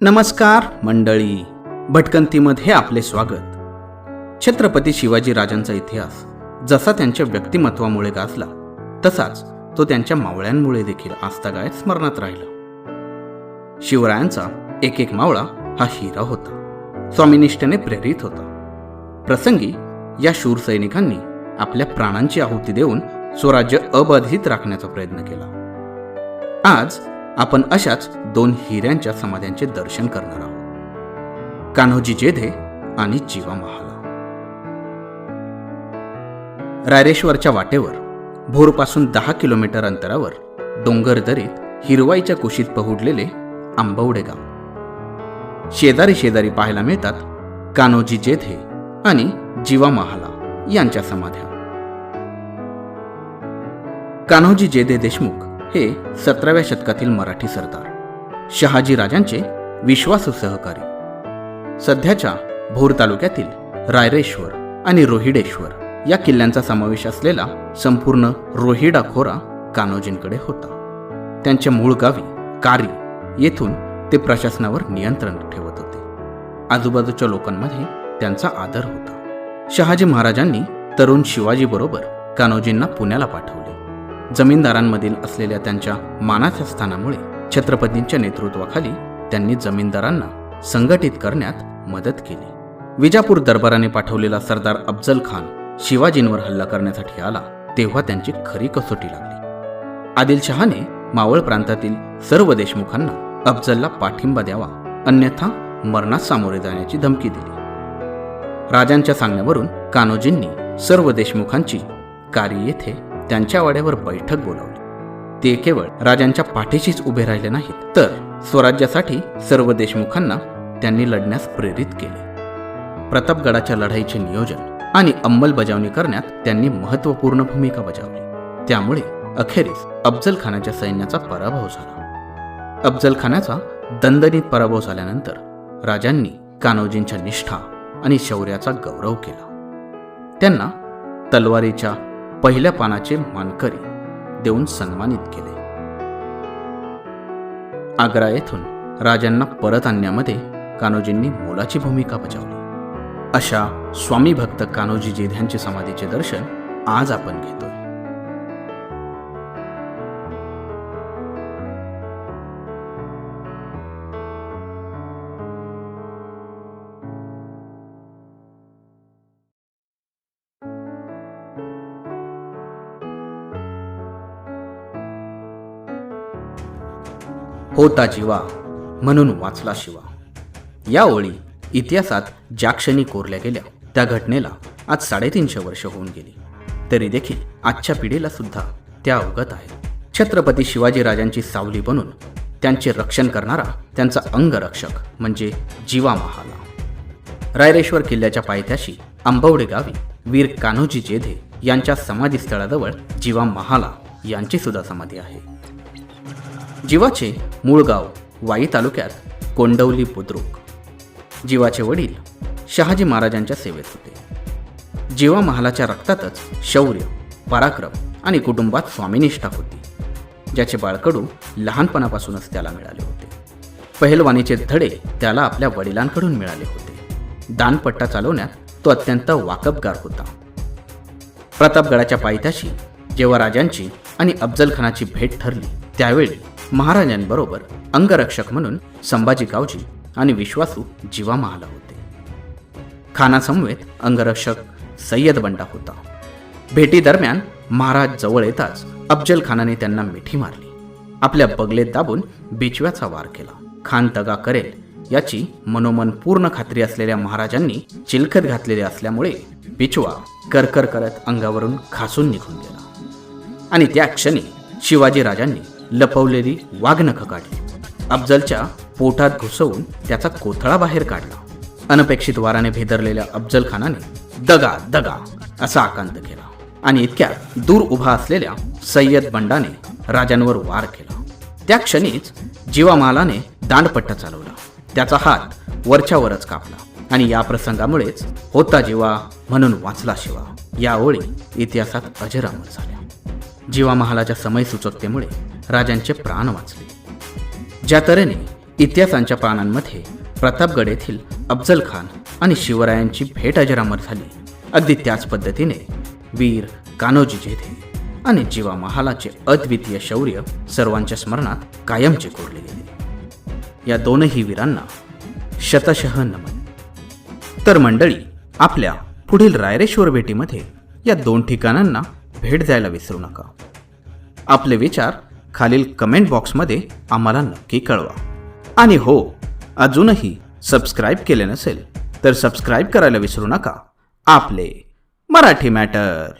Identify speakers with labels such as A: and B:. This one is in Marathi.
A: नमस्कार मंडळी. भटकंतीमध्ये आपले स्वागत. छत्रपती शिवाजी राजांचा इतिहास जसा त्यांच्या व्यक्तिमत्वामुळे गाजला तसाच तो त्यांच्या मावळ्यांमुळे देखील आजतागायत स्मरणात राहिला. शिवरायांचा एक एक मावळा हा हिरा होता. स्वामिनिष्ठेने प्रेरित होता. प्रसंगी या शूर सैनिकांनी आपल्या प्राणांची आहुती देऊन स्वराज्य अबाधित राखण्याचा प्रयत्न केला. आज आपण अशाच दोन हिऱ्यांच्या समाध्यांचे दर्शन करणार आहोत. कान्होजी जेधे आणि जीवा महाला. रायरेश्वरच्या वाटेवर भोरपासून दहा किलोमीटर अंतरावर डोंगर दरीत हिरवाईच्या कुशीत पहुडलेले आंबवडे गाव. शेजारी शेजारी पाहायला मिळतात कान्होजी जेधे आणि जीवा महाला यांच्या समाध्या. कान्होजी जेधे देशमुख हे सतराव्या शतकातील मराठी सरदार. शहाजी राजांचे विश्वासू सहकारी. सध्याच्या भोर तालुक्यातील रायरेश्वर आणि रोहिडेश्वर या किल्ल्यांचा समावेश असलेला संपूर्ण रोहिडा खोरा कान्होजींकडे होता. त्यांच्या मूळ गावी कारी येथून ते प्रशासनावर नियंत्रण ठेवत होते. आजूबाजूच्या लोकांमध्ये त्यांचा आदर होता. शहाजी महाराजांनी तरुण शिवाजीबरोबर कान्होजींना पुण्याला पाठवले. जमीनदारांमधील असलेल्या त्यांच्या मानाच्या स्थानामुळे छत्रपतींच्या नेतृत्वाखाली त्यांनी जमीनदारांना संघटित करण्यात मदत केली. विजापूर दरबाराने पाठवलेला सरदार अफजल खान शिवाजींवर हल्ला करण्यासाठी आला तेव्हा त्यांची खरी कसोटी लागली. आदिलशहाने मावळ प्रांतातील सर्व देशमुखांना अफजलला पाठिंबा द्यावा अन्यथा मरणास सामोरे जाण्याची धमकी दिली. राजांच्या सांगण्यावरून कान्होजींनी सर्व देशमुखांची कारी येथे त्यांच्या वाड्यावर बैठक बोलावली. ते केवळ राजांच्या पाठीशीच उभे राहिले नाहीत तर स्वराज्यासाठी सर्व देशमुखांना त्यांनी लढण्यास प्रेरित केले. प्रतापगडाच्या लढाईचे नियोजन आणि अंमलबजावणी करण्यात त्यांनी महत्त्वपूर्ण भूमिका बजावली. त्यामुळे अखेरीस अफजल खानाच्या सैन्याचा पराभव झाला. अफजल खानाचा दणदणीत पराभव झाल्यानंतर राजांनी कान्होजींच्या निष्ठा आणि शौर्याचा गौरव केला. त्यांना तलवारीच्या पहिल्या पानाचे मानकरी देऊन सन्मानित केले. आग्रा येथून राजांना परत आणण्यामध्ये कान्होजींनी मोलाची भूमिका बजावली. अशा स्वामी भक्त कान्होजी जेध्यांचे समाधीचे दर्शन आज आपण घेतोय. होता जीवा म्हणून वाचला शिवा. या ओळी इतिहासात ज्या क्षणी कोरल्या गेल्या त्या घटनेला आज साडेतीनशे वर्ष होऊन गेली. तरी देखील आजच्या पिढीला सुद्धा त्या अवगत आहेत. छत्रपती शिवाजी राजांची सावली बनून त्यांचे रक्षण करणारा त्यांचा अंगरक्षक म्हणजे जीवा महाला. रायरेश्वर किल्ल्याच्या पायथ्याशी आंबवडे गावी वीर कान्होजी जेधे यांच्या समाधीस्थळाजवळ जीवा महाला यांची सुद्धा समाधी आहे. जीवाचे मूळ गाव वाई तालुक्यात कोंडवली बुद्रुक. जीवाचे वडील शहाजी महाराजांच्या सेवेत होते. जीवा महालाच्या रक्तातच शौर्य पराक्रम आणि कुटुंबात स्वामीनिष्ठा होती ज्याचे बाळकडू लहानपणापासूनच त्याला मिळाले होते. पहलवानीचे धडे त्याला आपल्या वडिलांकडून मिळाले होते. दानपट्टा चालवण्यात तो अत्यंत वाकबगार होता. प्रतापगडाच्या पायथ्याशी जेव्हा राजांची आणि अफजलखानाची भेट ठरली त्यावेळी महाराजांबरोबर अंगरक्षक म्हणून संभाजी गावजी आणि विश्वासू जीवा महाला होते. खानासमवेत अंगरक्षक सय्यद बंडा होता. भेटीदरम्यान महाराज जवळ येताच अफजल खानाने त्यांना मिठी मारली. आपल्या बगलेत दाबून बिचव्याचा वार केला. खान तगा करेल याची मनोमन पूर्ण खात्री असलेल्या महाराजांनी चिलखत घातलेले असल्यामुळे बिचवा करकर करत अंगावरून खासून निघून गेला. आणि त्या क्षणी शिवाजी राजांनी लपवलेली वाघनखं काढली अफजलच्या पोटात घुसवून त्याचा कोथळा बाहेर काढला. अनपेक्षित वाराने भेदरलेल्या अफजल खानाने दगा दगा असा आकांत केला आणि इतक्या दूर उभा असलेल्या सय्यद बंडाने राजांवर वार केला. त्या क्षणीच जीवामालाने दांडपट्टा चालवला. त्याचा हात वरच्यावरच कापला आणि या प्रसंगामुळेच होता जीवा म्हणून वाचला शिवा. या ओळी इतिहासात अजरामर झाल्या. जीवा महालाच्या समय सुचकतेमुळे राजांचे प्राण वाचले. ज्या तऱ्हेने इतिहासांच्या प्राणांमध्ये प्रतापगड येथील अफजल खान आणि शिवरायांची भेट अजरामर झाली अगदी त्याच पद्धतीने वीर कान्होजी जेधे आणि जीवा महालाचे अद्वितीय शौर्य सर्वांच्या स्मरणात कायमचे कोरले गेले. या दोनही वीरांना शतशः नमन. तर मंडळी आपल्या पुढील रायरेश्वर भेटीमध्ये या दोन ठिकाणांना भेट द्यायला विसरू नका. आपले विचार खालील कमेंट बॉक्समध्ये आम्हाला नक्की कळवा. आणि हो अजूनही सबस्क्राईब केले नसेल तर सबस्क्राईब करायला विसरू नका. आपले मराठी मॅटर